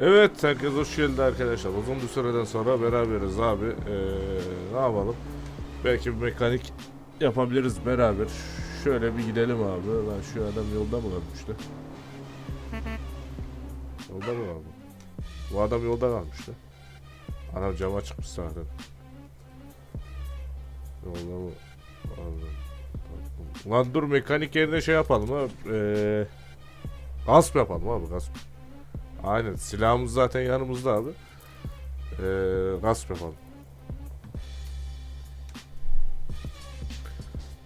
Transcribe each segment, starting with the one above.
Evet herkes hoş geldi arkadaşlar. Uzun bir süreden sonra beraberiz abi. Ee, ne yapalım? Belki bir mekanik yapabiliriz beraber. Şöyle bir gidelim abi. Lan şu adam yolda mı kalmıştı? Yolda mı kaldı? Bu adam yolda kalmıştı. Anam cama çıkmış zaten. Yolda mı? Lan dur mekanik yerine şey yapalım ha. Ee, gasp yapalım abi gasp. Aynen silahımız zaten yanımızda abi. Ee, gasp yapalım.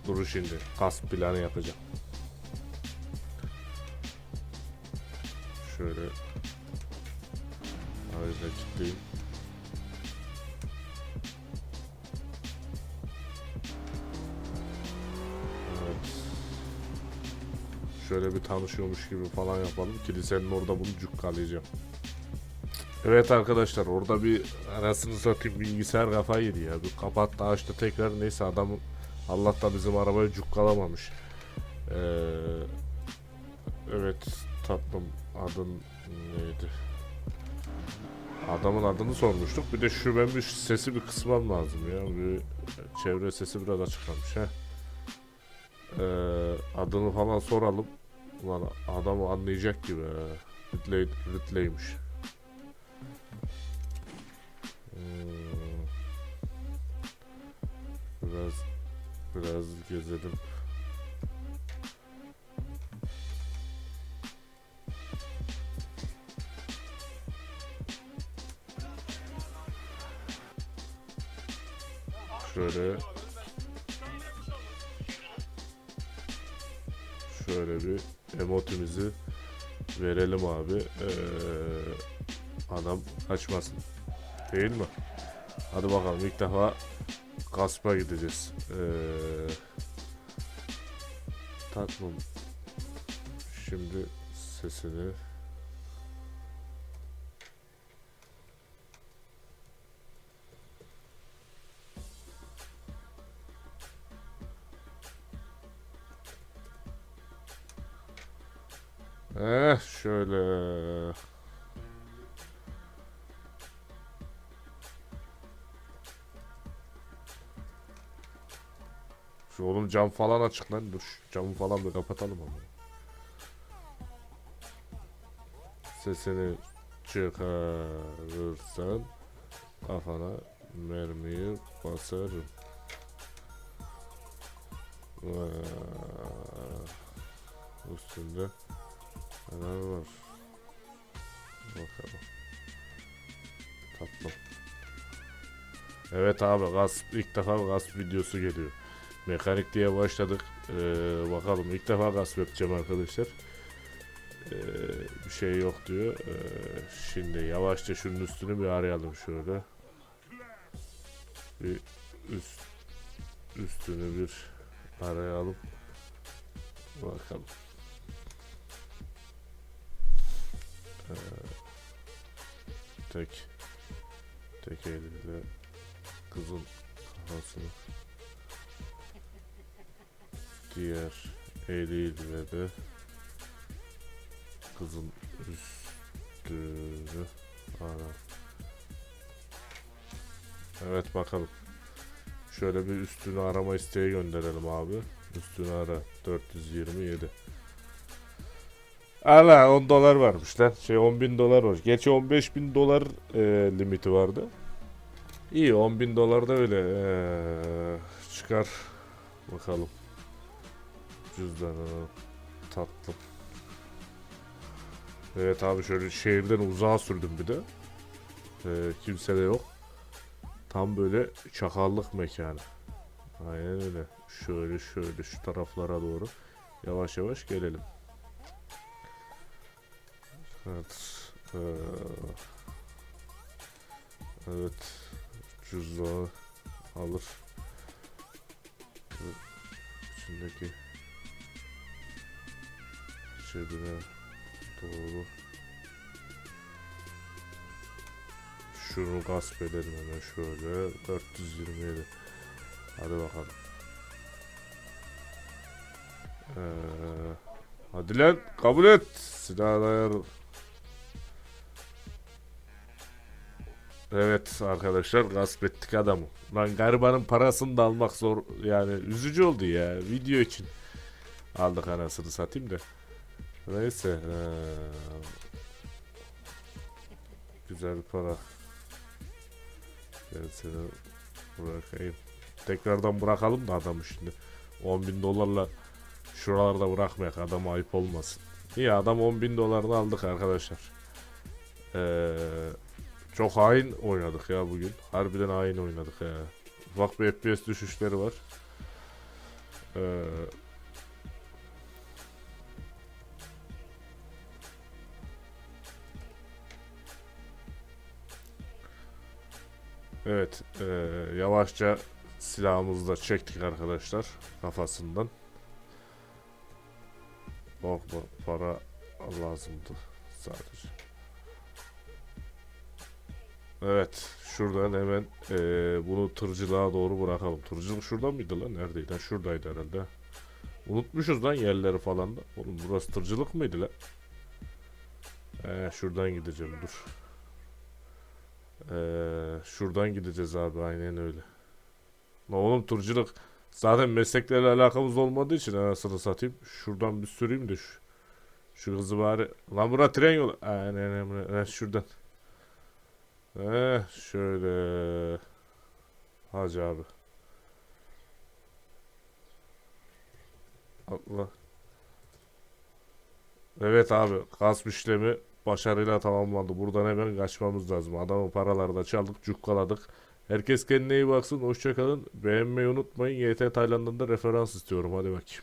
Dur şimdi gasp planı yapacağım. Şöyle Arayüzle kilitleyeyim. Şöyle bir tanışıyormuş gibi falan yapalım. Kilisenin orada bunu cukkalayacağım. Evet arkadaşlar orada bir arasını satayım bilgisayar kafayı yedi ya. Bir kapattı açtı tekrar neyse adamın Allah da bizim arabayı cukkalamamış. Ee, evet tatlım adın neydi? Adamın adını sormuştuk. Bir de şu ben bir sesi bir kısmam lazım ya. Bir çevre sesi biraz açık kalmış he. Ee, adını falan soralım. Ulan adamı anlayacak gibi. Ridley, Ridley'miş. Hmm. Biraz biraz gezelim. Şöyle şöyle bir emotimizi verelim abi. Ee, adam kaçmasın. Değil mi? Hadi bakalım ilk defa gaspa gideceğiz. Ee, tatlım. Şimdi sesini Eh şöyle. Şu oğlum cam falan açık lan. Dur camı falan bir kapatalım ama. Sesini çıkarırsan kafana mermiyi basarım. Üstünde neler var? Bakalım. Tatlım. Evet abi gasp ilk defa gasp videosu geliyor. Mekanik diye başladık. Ee, bakalım ilk defa gasp yapacağım arkadaşlar. Ee, bir şey yok diyor. Ee, şimdi yavaşça şunun üstünü bir arayalım şöyle. Bir üst üstünü bir arayalım. Bakalım. Tek tek eliyle kızın kafasını diğer eliyle de kızın üstünü ara. Evet bakalım. Şöyle bir üstünü arama isteği gönderelim abi. Üstünü ara 427. Ala 10 dolar varmış lan. Şey 10 bin dolar var. Gerçi 15 bin dolar e, limiti vardı. İyi 10 bin dolar da öyle e, çıkar. Bakalım. Cüzdanı tatlım. Evet abi şöyle şehirden uzağa sürdüm bir de. E, kimse de yok. Tam böyle çakallık mekanı. Aynen öyle. Şöyle şöyle şu taraflara doğru yavaş yavaş gelelim. Evet. Ee, evet. Cüzdanı alır. Ve İçindeki cebine doğru şunu gasp edelim hemen şöyle 427 hadi bakalım ee, hadi lan kabul et silah ayar Evet arkadaşlar gasp ettik adamı. Lan garibanın parasını da almak zor yani üzücü oldu ya video için. Aldık anasını satayım da. Neyse. eee, güzel para. Ben seni bırakayım. Tekrardan bırakalım da adamı şimdi. 10 bin dolarla şuralarda bırakmayak adama ayıp olmasın. İyi adam 10 bin dolarını aldık arkadaşlar. Eee çok hain oynadık ya bugün. Harbiden hain oynadık ya. Ufak bir FPS düşüşleri var. Ee, evet, ee, yavaşça silahımızı da çektik arkadaşlar kafasından. Bak para lazımdı sadece. Evet, şuradan hemen eee, bunu tırcılığa doğru bırakalım. Tırcılık şuradan mıydı lan? Neredeydi? Ha, şuradaydı herhalde. Unutmuşuz lan yerleri falan da. Oğlum burası tırcılık mıydı lan? Ee, şuradan gideceğim dur. Ee, şuradan gideceğiz abi aynen öyle. Lan oğlum tırcılık zaten mesleklerle alakamız olmadığı için anasını satayım. Şuradan bir süreyim de şu. Şu kızı bari. Lan bura tren yolu. Aynen aynen. Şuradan. Eh şöyle. Hacı abi. Allah. Evet abi gasp işlemi başarıyla tamamlandı. Buradan hemen kaçmamız lazım. Adamın paraları da çaldık, cukkaladık. Herkes kendine iyi baksın. Hoşçakalın. Beğenmeyi unutmayın. YT Tayland'dan da referans istiyorum. Hadi bakayım.